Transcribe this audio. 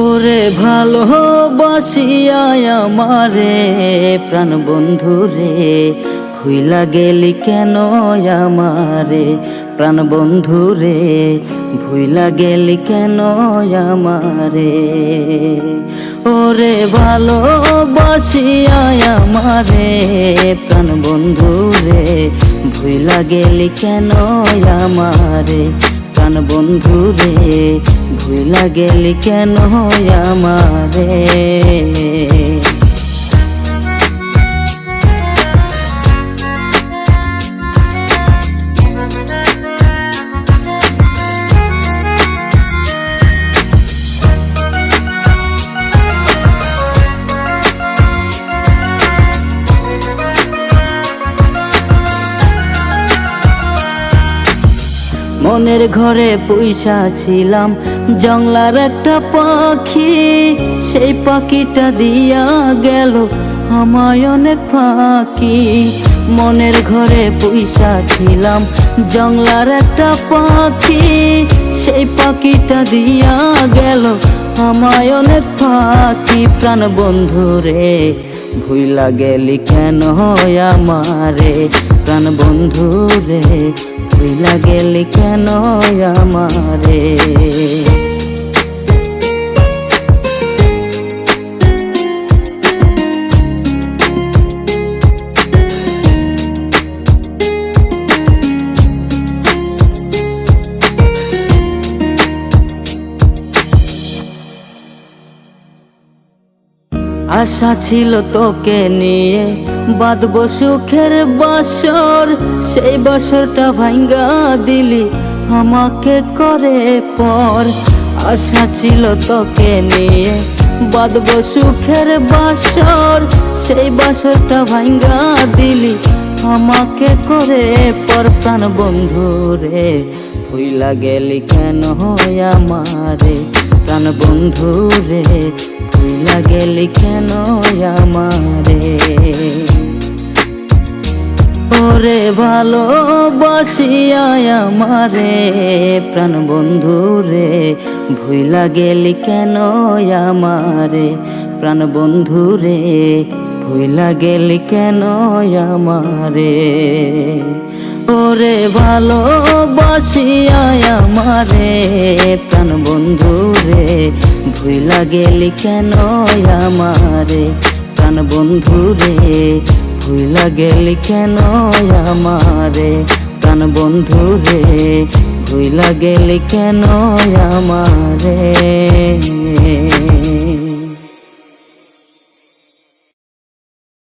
ওরে ভালোবাসিয়ায় আমারে প্রাণ বন্ধু রে, ভুইলা গেলি কেন আমারে? প্রাণ বন্ধু রে, ভুইলা গেলি কেন আমারে? ওরে ভালোবাসিয়ায় আমারে প্রাণ বন্ধু রে, ভুইলা গেলি কেন আমারে? প্রাণ বন্ধু রে ভুইলা গেলি কেন আমারে? মনের ঘরে পয়সা ছিলাম। জংলার একটা পাখি, সেই পাখিটা দিয়া গেল আমায় অনেক ফাঁকি। মনের ঘরে পয়সা ছিলাম, জংলার একটা পাখি, সেই পাখিটা দিয়া গেল আমায় অনেক ফাঁকি। প্রাণ বন্ধু রে, ভুইলা গেলি কেন আমারে? প্রাণ বন্ধু রে। ভুইলা গেলি কেন আমারে? আশা ছিল তোকে নিয়ে বাঁধব সুখের বাসর, সেই বাসরটা ভাঙ্গা দিলি, আমাকে করে পর। আশা ছিল তোকে নিয়ে বাঁধব সুখের বাসর, সেই বাসরটা ভাঙ্গা দিলি, আমাকে করে পর। প্রাণ বন্ধু রে, ভুইলা গেলি কেন আমারে? প্রাণ বন্ধু রে, ভুইলা গেলি কেন আমারে? ওরে ভালোবাসিয়া আমারে, প্রাণ বন্ধু রে, ভুইলা গেলি কেন আমারে? প্রাণ বন্ধু রে, ভুইলা গেলি কেন আমারে? ওরে ভালোবাসিয়া আমারে, প্রাণ বন্ধু রে, ভুইলা গেলি কেন আমারে? প্রাণ বন্ধু রে ভুইলা গেলি কেন আমারে? প্রাণ বন্ধু রে ভুলা গেলি কেন আমারে?